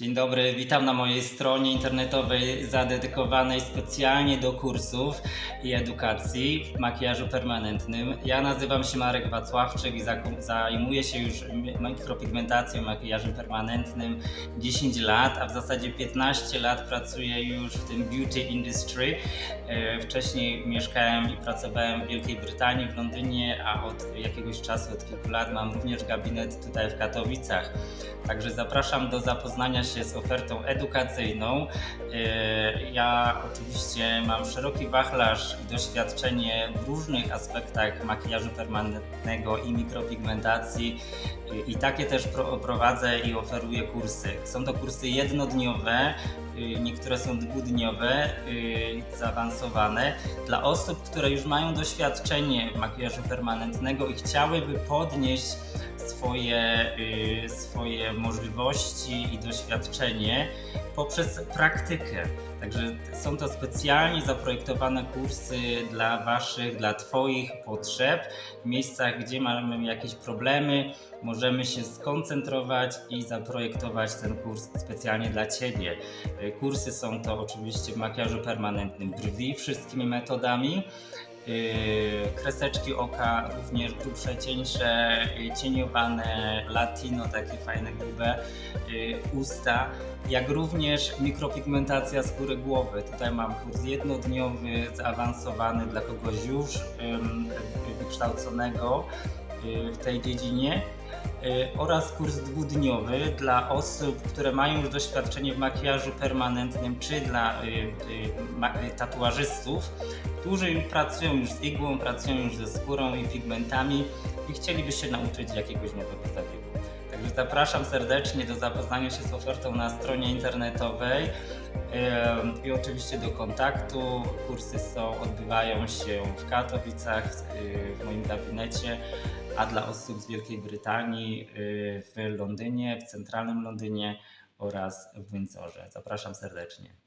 Dzień dobry, witam na mojej stronie internetowej zadedykowanej specjalnie do kursów i edukacji w makijażu permanentnym. Ja nazywam się Marek Wacławczyk i zajmuję się już mikropigmentacją, makijażem permanentnym 10 lat, a w zasadzie 15 lat pracuję już w tym beauty industry. E, Wcześniej mieszkałem i pracowałem w Wielkiej Brytanii, w Londynie, a od jakiegoś czasu, od kilku lat mam również gabinet tutaj w Katowicach. Także zapraszam do zapoznania się z ofertą edukacyjną. E, Ja oczywiście mam szeroki wachlarz i doświadczenie w różnych aspektach makijażu permanentnego i mikropigmentacji i- i takie też pro- prowadzę i oferuję kursy. Są to kursy jednodniowe, y, niektóre są dwudniowe, zaawansowane dla osób, które już mają doświadczenie makijażu permanentnego i chciałyby podnieść swoje, swoje możliwości i doświadczenie poprzez praktykę. Także są to specjalnie zaprojektowane kursy dla Waszych, dla Twoich potrzeb. W miejscach, gdzie mamy jakieś problemy, możemy się skoncentrować i zaprojektować ten kurs specjalnie dla Ciebie. Y, Kursy są to oczywiście w makijażu permanentnym brwi, wszystkimi metodami. Yy, kreseczki oka również grubsze, cieńsze, yy, cieniowane, latino, takie fajne, grube, yy, usta, jak również mikropigmentacja skóry głowy. Tutaj mam kurs jednodniowy, zaawansowany dla kogoś już wykształconego w tej dziedzinie yy, oraz kurs dwudniowy dla osób, które mają już doświadczenie w makijażu permanentnym, czy dla yy, ma- yy, tatuażystów, którzy pracują już z igłą, pracują już ze skórą i pigmentami i chcieliby się nauczyć jakiegoś nowego zabiegu. Także zapraszam serdecznie do zapoznania się z ofertą na stronie internetowej i oczywiście do kontaktu. Kursy są, odbywają się w Katowicach, y, w moim gabinecie, a dla osób z Wielkiej Brytanii y, w Londynie, w centralnym Londynie oraz w Windsorze. Zapraszam serdecznie.